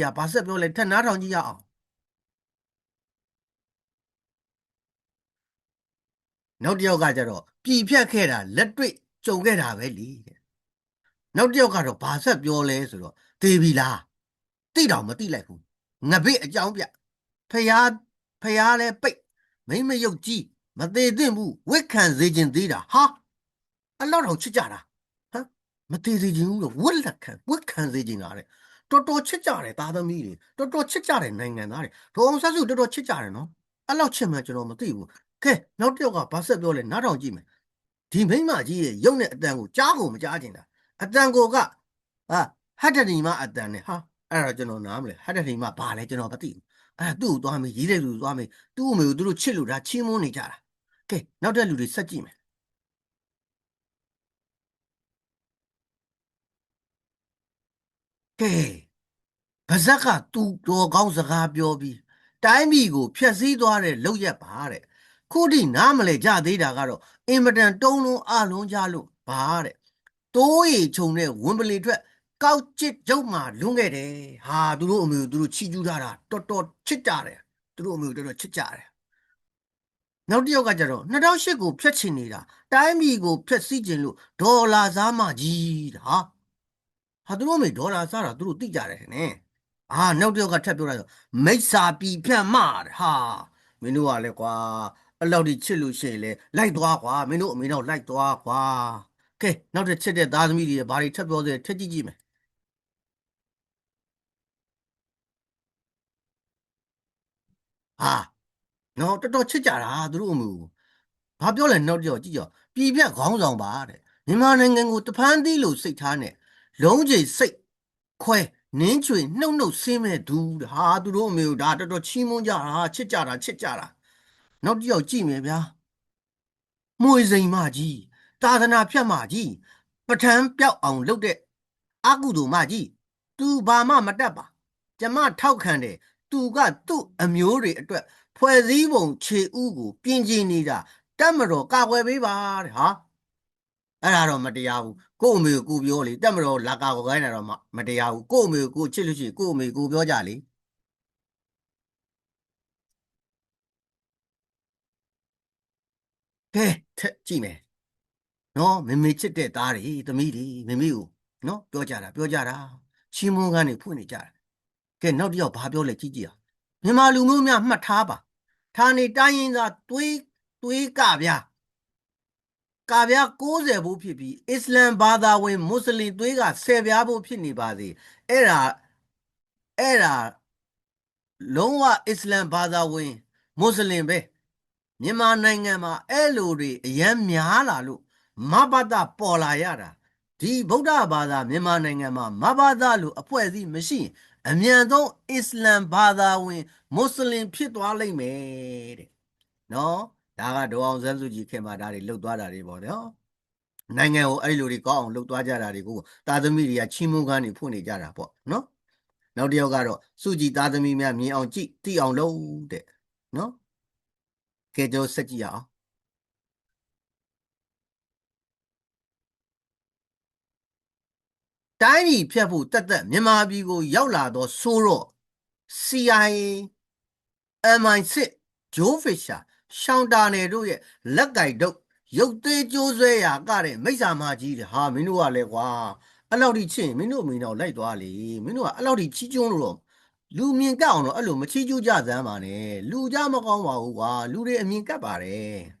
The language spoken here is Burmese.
ကဘာဆက်ပြောလဲထက်နားထောင်ကြည့်ရအောင်နောက်တစ်ယောက်ကကျတော့ပြည်ဖြတ်ခဲ့တာလက်တွေ့ကြုံခဲ့တာပဲလीတဲ့နောက်တစ်ယောက်ကတော့ဘာဆက်ပြောလဲဆိုတော့သေပြီလားတိတောင်မတိလိုက်ဘူးငပိအကြောင်းပြဖျားဖျားလဲပိတ်မိမ့်မယုတ်ကြီးမသေးသင့်ဘူးဝစ်ခံစေခြင်းသေးတာဟာအလောက်တော့ချစ်ကြတာဟမ်မသေးစေခြင်းဘူးလို့ဝစ်လက်ခံဝစ်ခံစေခြင်းလားတဲ့ တော်တော်ချစ်ကြတယ်သားသမီးတွေတော်တော်ချစ်ကြတယ်နိုင်ငံသားတွေဒေါအောင်ဆန်းစုတော်တော်ချစ်ကြတယ်နော်အဲ့လောက်ချစ်မှကျွန်တော်မသိဘူးကဲနောက်တစ်ယောက်ကဘာဆက်ပြောလဲနားထောင်ကြည့်မယ်ဒီမိမကြီးရဲ့ရုပ်နဲ့အတန်ကိုကြားကိုမကြားချင်တာအတန်ကိုကဟာဟတ်တဒီမအတန်နဲ့ဟာအဲ့ဒါကျွန်တော်နားမလဲဟတ်တဒီမဘာလဲကျွန်တော်မသိဘူးအဲ့ဒါသူ့ကိုသွားမေးရေးတဲ့လူကိုသွားမေးသူ့အမေကိုသူတို့ချစ်လို့ဒါချင်းမွန်းနေကြတာကဲနောက်တဲ့လူတွေဆက်ကြည့်မယ်ကဲ ဗဇက်ကသူတော်ကောင်းစကားပြောပြီးတိုင်းပြည်ကိုဖျက်ဆီးသွားတဲ့လောက်ရက်ပါတဲ့ခုထိနားမလဲကြသေးတာကတော့အင်မတန်တုံးလုံးအလုံးကြလို့ပါတဲ့တိုးရီခြုံတဲ့ဝင်းပလီထွက်ကောက်ချစ်ကျုပ်မှလွန်းခဲ့တယ်ဟာသူတို့အမေကိုသူတို့ချီကျူးထားတာတော်တော်ချစ်ကြတယ်သူတို့အမေကိုတော်တော်ချစ်ကြတယ်နောက်တစ်ယောက်ကကျတော့2008ကိုဖျက်ချင်နေတာတိုင်းပြည်ကိုဖျက်ဆီးခြင်းလို့ဒေါ်လာစားမကြီးတာဟာဟာသူတို့အမေဒေါ်လာစားတာသူတို့သိကြတယ်နဲ့ အာနောက်တစ်ယောက်ကထပ်ပြောတာဆိုမိစ္ဆာပြီဖြန့်မတဲ့ဟာမင်းတို့ကလည်းကွာအဲ့လောက်ထိချစ်လို့ရှိရင်လေလိုက်သွားကွာမင်းတို့အမေတော့လိုက်သွားကွာကဲနောက်တစ်ချစ်တဲ့သားသမီးတွေဘာတွေထပ်ပြောသေးလဲထက်ကြည့်ကြည့်မယ်ဟာနော်တော်တော်ချစ်ကြတာသူတို့အမေကိုဘာပြောလဲနောက်တစ်ယောက်ကြည့်ကြပြည်ပြတ်ခေါင်းဆောင်ပါတဲ့မြန်မာနိုင်ငံကိုတဖန်သီးလို့စိတ်ထားနဲ့လုံးကြီးစိတ်ခွဲ နင်းချွေနှုတ်နှုတ်ဆင်းမဲ့သူတဲ့ဟာသူတို့အမေကိုဒါတော်တော်ချီးမွမ်းကြတာချစ်ကြတာချစ်ကြတာနောက်တစ်ယောက်ကြည့်မယ်ဗျာမွေစိန်မကြီးသာသနာဖြတ်မကြီးပဋ္ဌာန်းပြောက်အောင်လုပ်တဲ့အကုသိုလ်မကြီး तू ဘာမှမတတ်ပါကျမထောက်ခံတယ် तू ကသူ့အမျိုးတွေအတွက်ဖွဲ့စည်းပုံခြေဥကိုပြင်ကျင်နေတာတက်မတော်ကာကွယ်ပေးပါတဲ့ဟာ အဲ့ဒါတော့မတရားဘူးကို့အမေကိုကိုပြောလေတက်မတော်လာကာကွယ်ခိုင်းတာတော့မမတရားဘူးကို့အမေကိုကိုချစ်လို့ရှိရင်ကို့အမေကိုပြောကြလေကဲထက်ကြည့်မယ်နော်မမေချစ်တဲ့သားတွေသမီးတွေမမေကိုနော်ပြောကြတာပြောကြတာချီးမွမ်းကန်းတွေဖွင့်နေကြတာကဲနောက်တစ်ယောက်ဘာပြောလဲကြည့်ကြည့်အောင်မြန်မာလူမျိုးများမှတ်ထားပါဌာနေတိုင်းရင်းသားသွေးသွေးကဗျာ ကာဗျာ60ဘိုးဖြစ်ပြီးအစ္စလမ်ဘာသာဝင်မွတ်စလင်သွေးက10ပြားဘိုးဖြစ်နေပါစေအဲ့ဒါအဲ့ဒါလုံးဝအစ္စလမ်ဘာသာဝင်မွတ်စလင်ပဲမြန်မာနိုင်ငံမှာအဲ့လိုတွေအယမ်းများလာလို့မဘဒပေါ်လာရတာဒီဗုဒ္ဓဘာသာမြန်မာနိုင်ငံမှာမဘဒလို့အဖွဲ့အစည်းမရှိရင်အမြန်ဆုံးအစ္စလမ်ဘာသာဝင်မွတ်စလင်ဖြစ်သွားလိမ့်မယ်တဲ့နော် ဒါကဒေါအောင်ဆန်းစုကြည်ခင်မှာဒါတွေလှုပ်သွားတာတွေပေါ့နော်နိုင်ငံကိုအဲ့လိုတွေကောင်းအောင်လှုပ်သွားကြတာတွေကိုတာသမီတွေကချီးမွမ်းခန်းတွေဖွင့်နေကြတာပေါ့နော်နောက်တစ်ယောက်ကတော့စုကြည်သားသမီးများမြင်အောင်ကြည့်သိအောင်လုပ်တဲ့နော်ကဲကြောစက်ကြည့်ရအောင်တိုင်းပြည်ဖြတ်ဖို့တက်တက်မြန်မာပြည်ကို ရောက်လာတော့ဆိုတော့ CIA MI6 ဂျိုးဖစ် ရှာရှောင်းတာနယ်တို့ရဲ့လက်ကြိုက်တို့ရုပ်သေးကြိုးဆွဲရာကတဲ့မိစ္ဆာမကြီးတဲ့ဟာမင်းတို့ကလည်းကွာအဲ့လောက်ထိချစ်ရင်မင်းတို့အမိန်တော့လိုက်သွားလေမင်းတို့ကအဲ့လောက်ထိချီးကျုံးလို့တော့လူမြင်ကပ်အောင်တော့အဲ့လိုမချီးကျူးကြစမ်းပါနဲ့လူကြမကောင်းပါဘူးကွာလူတွေအမြင်ကပ်ပါတယ်